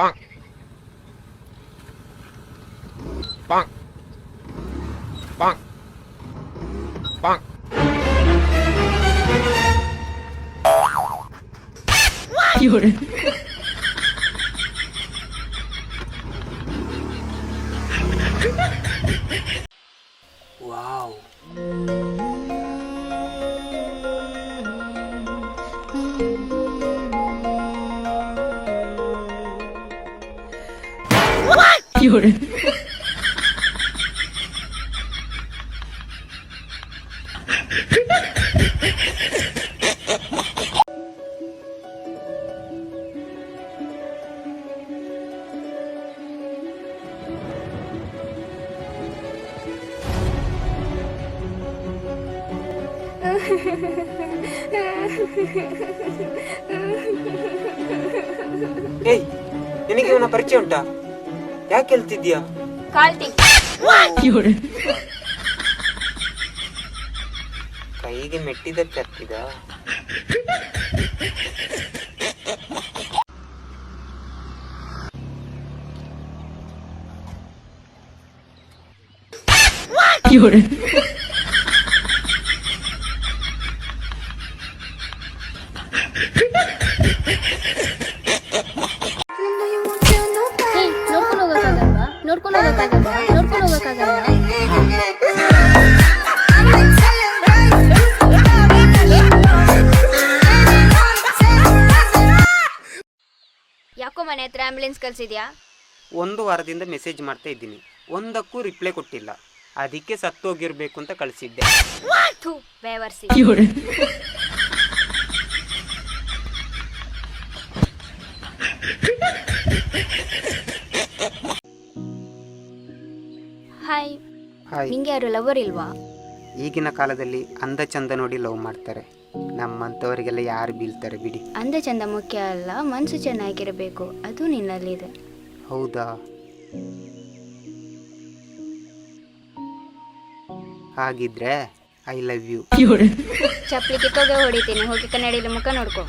棒，棒，棒，棒。有人。哇哦有人。ஏய் எனக்கு இவனை பரிச்சயம் உண்டா ಯಾಕೆ ಹೇಳ್ತಿದ್ಯಾ? ಕೈಗೆ ಮೆಟ್ಟಿದಕ್ಕೆ ಹತ್ತಿದ ನೋಡ್ಕೊಂಡು ನೋಡ್ಕೊಂಡು ಯಾಕೋ ಮನೆ ಹತ್ರ ಆಂಬುಲೆನ್ಸ್ ಕಳ್ಸಿದ್ಯಾ? ಒಂದು ವಾರದಿಂದ ಮೆಸೇಜ್ ಮಾಡ್ತಾ ಇದ್ದೀನಿ. ಒಂದಕ್ಕೂ ರಿಪ್ಲೈ ಕೊಟ್ಟಿಲ್ಲ. ಅದಕ್ಕೆ ಸತ್ತೋಗಿರ್ಬೇಕು ಅಂತ ಕಳಿಸಿದ್ದೆ. ಥೂ ಬೇವರ್ಸಿ. ಹಾಯ್. ನಿಂಗೆ ಯಾರು ಲವರ್ ಇಲ್ವಾ? ಈಗಿನ ಕಾಲದಲ್ಲಿ ಅಂದ ಚಂದ ನೋಡಿ ಲವ್ ಮಾಡ್ತಾರೆ. ನಮ್ಮಂಥವರಿಗೆಲ್ಲ ಯಾರು ಬೀಳ್ತಾರೆ ಬಿಡಿ. ಅಂದ ಚಂದ ಮುಖ್ಯ ಅಲ್ಲ ಮನಸ್ಸು ಚೆನ್ನಾಗಿರಬೇಕು ಅದು ನಿನ್ನಲ್ಲಿದೆ. ಹೌದಾ? ಹಾಗಿದ್ರೆ ಐ ಲವ್ ಯು ಚಪ್ಪಲಿ ಕಿತ್ತೋಗೆ ಹೊಡಿತೀನಿ ಹೋಗಿ ಕನ್ನಡಿಯಲ್ಲಿ ಮುಖ ನೋಡ್ಕೊ.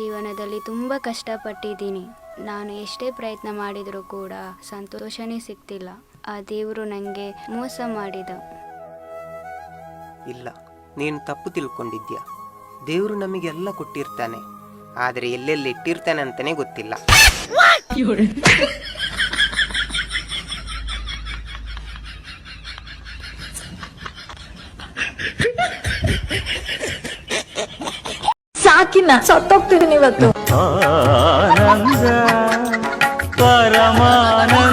ಜೀವನದಲ್ಲಿ ತುಂಬ ಕಷ್ಟಪಟ್ಟಿದ್ದೀನಿ. ನಾನು ಎಷ್ಟೇ ಪ್ರಯತ್ನ ಮಾಡಿದರೂ ಕೂಡ ಸಂತೋಷನೇ ಸಿಗ್ತಿಲ್ಲ. ಆ ದೇವರು ನನಗೆ ಮೋಸ ಮಾಡಿದ. ಇಲ್ಲ ನೀನು ತಪ್ಪು ತಿಳ್ಕೊಂಡಿದ್ಯಾ? ದೇವರು ನಮಗೆಲ್ಲ ಕೊಟ್ಟಿರ್ತಾನೆ. ಆದರೆ ಎಲ್ಲೆಲ್ಲಿ ಇಟ್ಟಿರ್ತಾನೆ ಅಂತಾನೆ ಗೊತ್ತಿಲ್ಲ. ಸಾಕಿನ ಸತ್ತೋಗ್ತಿದ್ದೀನಿ ಇವತ್ತು. ಆನಂದ ಪರಮಾನಂದ.